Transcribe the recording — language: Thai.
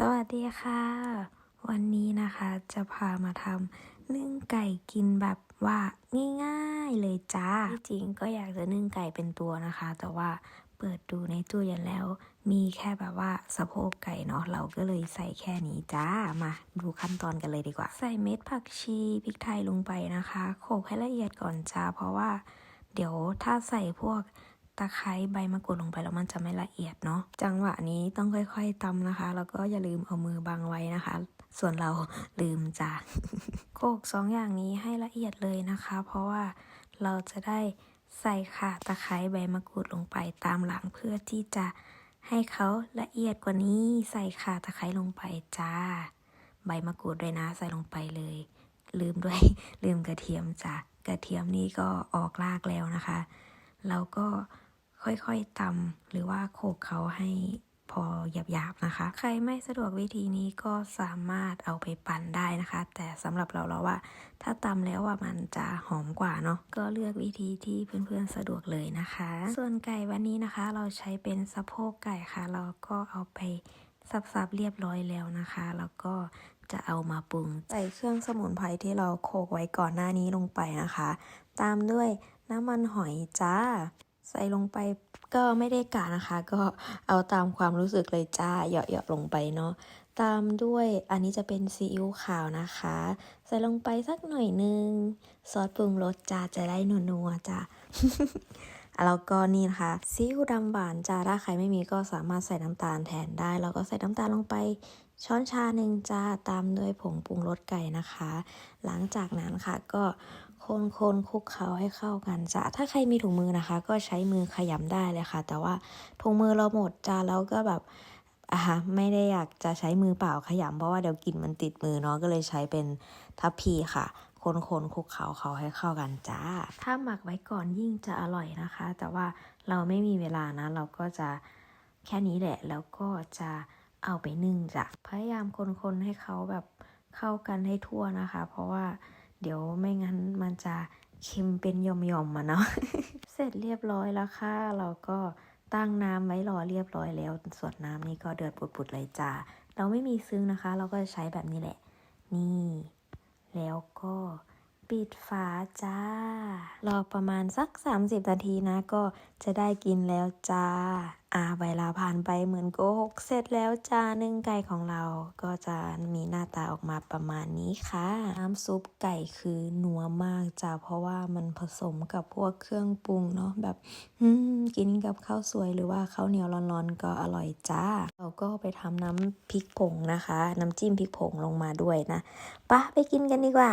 สวัสดีค่ะ วันนี้นะคะจะพามาทำนึ่งไก่กินแบบว่าง่ายๆเลยจ้าจริงก็อยากจะนึ่งไก่เป็นตัวนะคะ แต่ว่าเปิดดูในตู้เย็นแล้ว มีแค่แบบว่าสะโพกไก่เนาะเราก็เลยใส่แค่นี้จ้ามาดูขั้นตอนกันเลยดีกว่า ใส่เม็ดผักชีพริกไทยลงไปนะคะ โขลกให้ละเอียดก่อนจ้าเพราะว่า เดี๋ยวถ้าใส่พวก ตะไคร้ใบมะกรูดลงไปแล้วมันจะไม่ละเอียดเนาะจังหวะนี้ต้องค่อยๆตำนะคะ แล้วก็อย่าลืมเอามือบังไว้นะคะ ส่วนเราลืมจ้ะโขลกสองอย่างนี้ให้ละเอียดเลยนะคะ เพราะว่าเราจะได้ใส่ข่าตะไคร้ใบมะกรูดลงไปตามหลังเพื่อที่จะให้เขาละเอียดกว่านี้ใส่ข่าตะไคร้ลงไปจ้า ใบมะกรูดด้วยนะใส่ลงไปเลย ลืมด้วยลืมกระเทียมจ้ะกระเทียมนี่ก็ออกรากแล้วนะคะ แล้วก็ ค่อยๆตำหรือว่าโขกเขาให้พอหยาบๆนะคะ ใครไม่สะดวกวิธีนี้ก็สามารถเอาไปปั่นได้นะคะ แต่สำหรับเราเราว่า ถ้าตำแล้วว่ามันจะหอมกว่าเนาะก็เลือกวิธีที่เพื่อนๆสะดวกเลยนะคะ ส่วนไก่วันนี้นะคะ เราใช้เป็นสะโพกไก่ค่ะ เราก็เอาไปสับๆเรียบร้อยแล้วนะคะ แล้วก็จะเอามาปรุงใส่เครื่องสมุนไพรที่เราโขกไว้ก่อนหน้านี้ลงไปนะคะ ตามด้วยน้ำมันหอยจ้า ใส่ลงไปก็ไม่ได้กะนะคะ ก็เอาตามความรู้สึกเลยจ้าเหยาะๆลงไปเนาะ ตามด้วยอันนี้จะเป็นซีอิ๊วขาวนะคะ ใส่ลงไปสักหน่อยนึง ซอสปรุงรสจ้าจะได้นัวๆจ้าแล้วก็นี่นะคะซีอิ๊วดำหวานจ้าถ้าใครไม่มีก็สามารถใส่น้ำตาลแทนได้ แล้วก็ใส่น้ำตาลลงไป ช้อนชาหนึ่งจ้าตามด้วยผงปรุงรสไก่นะคะ หลังจากนั้นค่ะก็คนคนๆคลุกเคล้าให้เข้ากันจ้าถ้าใครมีถุงมือนะคะ ก็ใช้มือขยำได้เลยค่ะ แต่ว่าถุงมือเราหมดจ้าแล้วก็แบบ อ่าไม่ได้อยากจะใช้มือเปล่าขยำเพราะว่าเดี๋ยวกลิ่นมันติดมือเนาะก็เลยใช้เป็นทัพพีค่ะคนคนๆคลุกเคล้าเขาให้เข้ากันจ้า ถ้าหมักไว้ก่อนยิ่งจะอร่อยนะคะ แต่ว่าเราไม่มีเวลานะ เราก็จะแค่นี้แหละ แล้วก็จะเอาไปนึ่งจ้ะ พยายามคนๆให้เขาแบบเข้ากันให้ทั่วนะคะ เพราะว่าเดี๋ยวไม่งั้นมันจะเค็มเป็นยอมๆมาเนาะ เสร็จเรียบร้อยแล้วค่ะ เราก็ ตั้งน้ำไว้รอเรียบร้อยแล้ว ส่วนน้ำนี่ก็เดือดปุดๆเลยจ้า เราไม่มีซึ้งนะคะ เราก็จะใช้แบบนี้แหละ นี่ แล้วก็ ปิดฝาจ้า รอประมาณสัก 30 นาทีนะก็จะได้กินแล้วจ้า อ่าเวลาผ่านไปเหมือนโกหกเสร็จแล้วจ้านึ่งไก่ของเราก็จะมีหน้าตาออกมาประมาณนี้ค่ะ น้ำซุปไก่คือนัวมากจ้าเพราะว่ามันผสมกับพวกเครื่องปรุงเนาะแบบกินกับข้าวสวยหรือว่าข้าวเหนียวร้อนๆก็อร่อยจ้า เราก็ไปทำน้ำพริกผงนะคะ น้ำจิ้มพริกผงลงมาด้วยนะปะไปกินกันดีกว่า